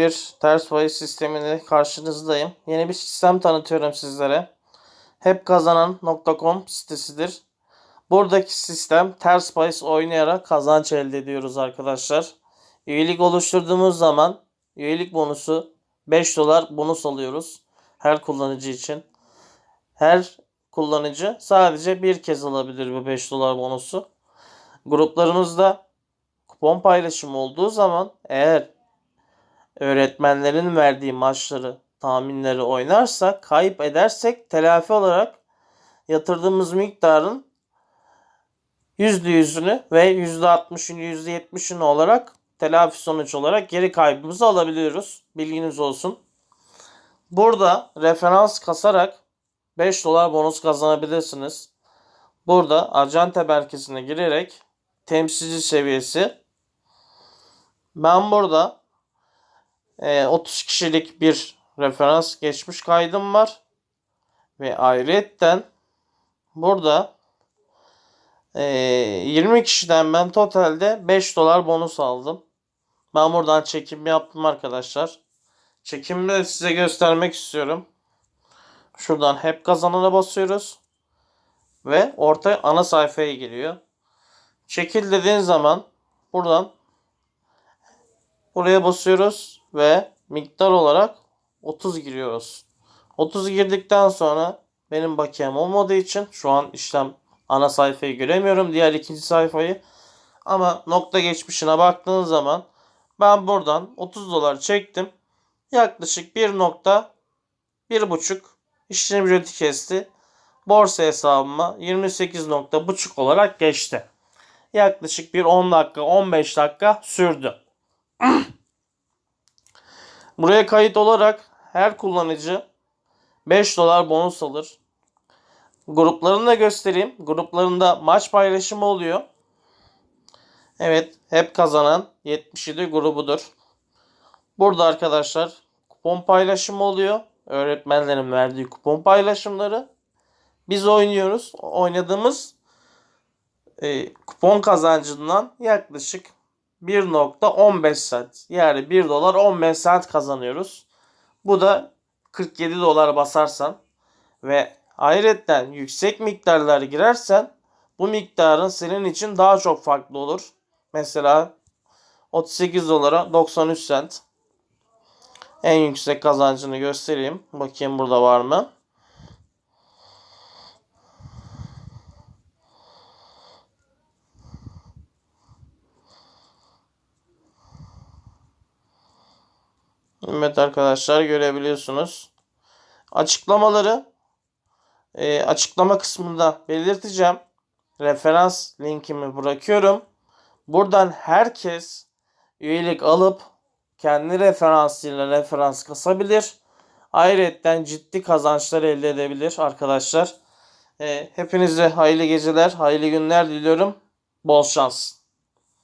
bir ters payı sisteminde karşınızdayım. Yeni bir sistem tanıtıyorum sizlere. Hepkazanan.com sitesidir. Buradaki sistem ters bahis oynayarak kazanç elde ediyoruz arkadaşlar. Üyelik oluşturduğumuz zaman üyelik bonusu 5 dolar bonus alıyoruz her kullanıcı için. Her kullanıcı sadece bir kez alabilir bu 5 dolar bonusu. Gruplarımızda kupon paylaşımı olduğu zaman eğer öğretmenlerin verdiği maçları, tahminleri oynarsak, kayıp edersek telafi olarak yatırdığımız miktarın %100'ünü ve %60'ını %70'ini olarak telafi sonuç olarak geri kaybımızı alabiliyoruz. Bilginiz olsun. Burada referans kasarak 5 dolar bonus kazanabilirsiniz. Burada Arjante merkezine girerek temsilci seviyesi ben burada e, 30 kişilik bir referans geçmiş kaydım var. Ve ayrıyetten burada e, 20 kişiden ben totalde 5 dolar bonus aldım. Ben buradan çekim yaptım arkadaşlar. Çekimi de size göstermek istiyorum. Şuradan hep kazanana basıyoruz. Ve orta ana sayfaya geliyor. Çekil dediğin zaman buradan buraya basıyoruz ve miktar olarak 30 giriyoruz. 30 girdikten sonra benim bakiyem olmadığı için şu an işlem ana sayfayı göremiyorum. Diğer ikinci sayfayı. Ama nokta geçmişine baktığın zaman ben buradan 30 dolar çektim. Yaklaşık 1 nokta 1,5 işlem ücreti kesti. Borsa hesabıma 28 nokta buçuk olarak geçti. Yaklaşık bir 10 dakika 15 dakika sürdü. Buraya kayıt olarak her kullanıcı 5 dolar bonus alır. Gruplarını da göstereyim. Gruplarında maç paylaşımı oluyor. Evet, hep kazanan 77 grubudur. Burada arkadaşlar kupon paylaşımı oluyor. Öğretmenlerin verdiği kupon paylaşımları. Biz oynuyoruz. Oynadığımız e, kupon kazancından yaklaşık 1.15 saat yani 1 dolar 15 saat kazanıyoruz. Bu da 47 dolar basarsan ve ayrıca yüksek miktarlar girersen bu miktarın senin için daha çok farklı olur. Mesela 38 dolara 93 cent. En yüksek kazancını göstereyim. Bakayım burada var mı? Evet arkadaşlar görebiliyorsunuz. Açıklamaları e, açıklama kısmında belirteceğim. Referans linkimi bırakıyorum. Buradan herkes üyelik alıp kendi referansıyla referans kasabilir. Ayrıca ciddi kazançlar elde edebilir arkadaşlar. E, hepinize hayırlı geceler, hayırlı günler diliyorum. Bol şans.